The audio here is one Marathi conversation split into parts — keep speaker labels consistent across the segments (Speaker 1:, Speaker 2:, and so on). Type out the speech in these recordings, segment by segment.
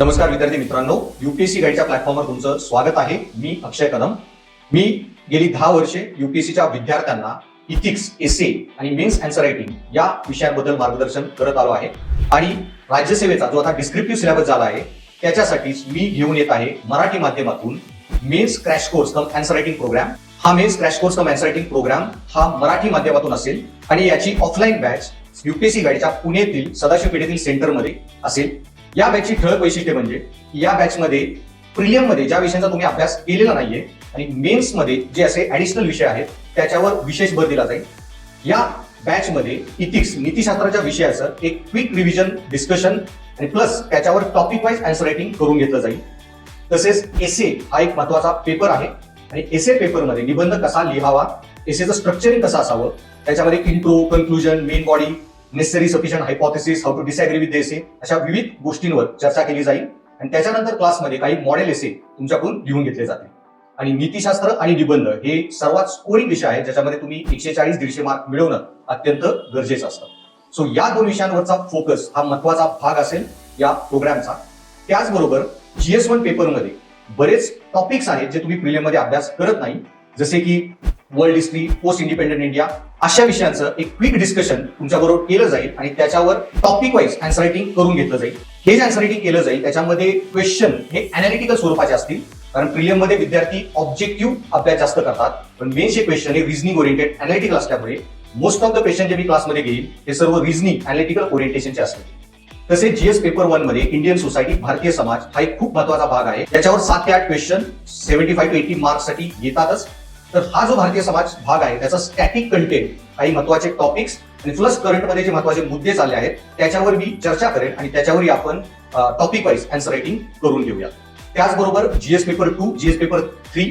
Speaker 1: नमस्कार विद्यार्थी मित्रांनो. युपीएससी गाईडच्या प्लॅटफॉर्मवर तुमचं स्वागत आहे. मी अक्षय कदम. मी गेली दहा वर्षे युपीएससीच्या विद्यार्थ्यांना इथिक्स एसे आणि मेन्स अँसर रायटिंग या विषयांबद्दल मार्गदर्शन करत आलो आहे. आणि राज्यसेवेचा जो आता डिस्क्रिप्टिव्ह सिलेबस झाला आहे त्याच्यासाठीच मी घेऊन येत आहे मराठी माध्यमातून mains crash course cum answer writing program हा mains crash course cum answer writing program हा मराठी माध्यमातून असेल आणि याची ऑफलाईन बॅच युपीएससी गाईडच्या पुण्यातील सदाशिव पेठेतील सेंटरमध्ये असेल. या बॅचची ठळक वैशिष्ट्य म्हणजे या बॅचमध्ये प्रिलियममध्ये ज्या विषयांचा तुम्ही अभ्यास केलेला नाहीये आणि मेन्समध्ये जे असे ऍडिशनल विषय आहेत त्याच्यावर विशेष भर दिला जाईल. या बॅचमध्ये इथिक्स नीतिशास्त्राच्या विषयाचं एक क्विक रिव्हिजन डिस्कशन आणि प्लस त्याच्यावर टॉपिक वाईज अँसर रायटिंग करून घेतलं जाईल. तसेच एसे हा एक महत्त्वाचा पेपर आहे. आणि एसे पेपरमध्ये निबंध कसा लिहावा एसेचं स्ट्रक्चरिंग कसं असावं त्याच्यामध्ये intro conclusion main body necessary sufficient hypothesis how to disagree with essay अशा विविध गोष्टींवर चर्चा केली जाईल. आणि त्याच्यानंतर क्लासमध्ये काही मॉडेल एसे तुमच्याकडून लिहून घेतले जातील. आणि नीतिशास्त्र आणि निबंध हे सर्वात स्कोरिंग विषय आहे ज्याच्यामध्ये तुम्ही एकशे चाळीस दीडशे मार्क मिळवणं अत्यंत गरजेचं असतं. सो या दोन विषयांवरचा फोकस हा महत्त्वाचा भाग असेल या प्रोग्रामचा त्याचबरोबर जीएस वन पेपरमध्ये बरेच टॉपिक्स आहेत जे तुम्ही प्रिलियममध्ये अभ्यास करत नाही. जसे की world history post independent India अशा विषयांचं एक क्विक डिस्कशन तुमच्याबरोबर केलं जाईल आणि त्याच्यावर टॉपिक वाईज अँसर रायटिंग करून घेतलं जाईल. हे जे अँसर रायटिंग केलं जाईल त्याच्यामध्ये क्वेश्चन हे अनालिटिकल स्वरूपाचे असतील. कारण प्रिलियममध्ये विद्यार्थी ऑब्जेक्टिव्ह अभ्यास जास्त करतात. पण मेनचे क्वेश्चन हे रिझनिंग ओरिएंटेड अनालिटिकल असल्यामुळे मोस्ट ऑफ द क्वेश्चन जे मी क्लासमध्ये घेईल हे सर्व रिझनिंग अनालिटिकल ओरिएंटेशनचे असतील. तसेच जीएस पेपर वनमध्ये इंडियन सोसायटी भारतीय समाज हा एक खूप महत्त्वाचा भाग आहे. त्याच्यावर सात ते आठ question seventy five to eighty मार्क्ससाठी येतातच. तर हा जो भारतीय समाज भाग आहे त्याचा स्टॅटिक कंटेंट काही महत्त्वाचे टॉपिक्स आणि प्लस करंटमध्ये जे महत्त्वाचे मुद्दे चालले आहेत त्याच्यावर मी चर्चा करेन आणि त्याच्यावरही आपण टॉपिक वाईज अँसर रायटिंग करून घेऊया. त्याचबरोबर GS paper two GS paper three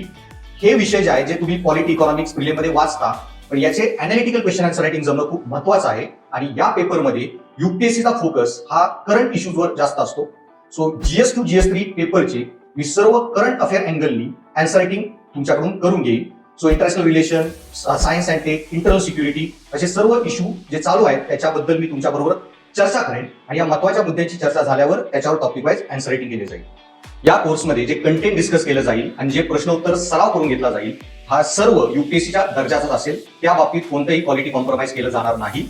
Speaker 1: हे विषय जे आहे जे तुम्ही पॉलिटी इकॉनॉमिक्समध्ये वाचता पण याचे अनालिटिकल क्वेश्चन अँसर रायटिंग जमणं खूप महत्वाचं आहे आणि या पेपरमध्ये युपीएससीचा फोकस हा करंट इश्यूजवर जास्त असतो. So GS two GS three पेपरचे मी सर्व करंट अफेअर अँगलनी अँसर रायटिंग तुमच्याकडून करून घेईन. So international relation science and tech internal security असे सर्व इश्यू जे चालू आहेत त्याच्याबद्दल मी तुमच्याबरोबर चर्चा करेन. आणि या महत्त्वाच्या मुद्द्यांची चर्चा झाल्यावर त्याच्यावर टॉपिक वाईज अँसर रेटिंग केली जाईल. या कोर्समध्ये जे कंटेंट डिस्कस केलं जाईल आणि जे प्रश्न उत्तर सराव करून घेतला जाईल हा सर्व युपीएससीच्या दर्जाचाच असेल. त्या बाबतीत कोणतंही क्वालिटी कॉम्प्रोमाइज केलं जाणार नाही.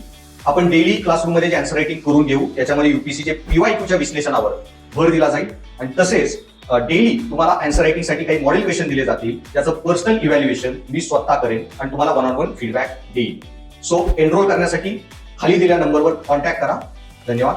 Speaker 1: आपण डेली क्लासरूममध्ये जे अँसर रेटिंग करून घेऊ त्याच्यामध्ये युपीसीचे पीवाय विश्लेषणावर भर दिला जाईल. आणि तसेच डेली तुम्हाला अँसर रायटिंगसाठी काही मॉडेल क्वेश्चन दिले जातील. त्याचं पर्सनल इव्हॅल्युएशन मी स्वतः करेन आणि तुम्हाला वन ऑन वन फीडबॅक देईल सो एनरोल करण्यासाठी खाली दिलेल्या नंबरवर कॉन्टॅक्ट करा. धन्यवाद.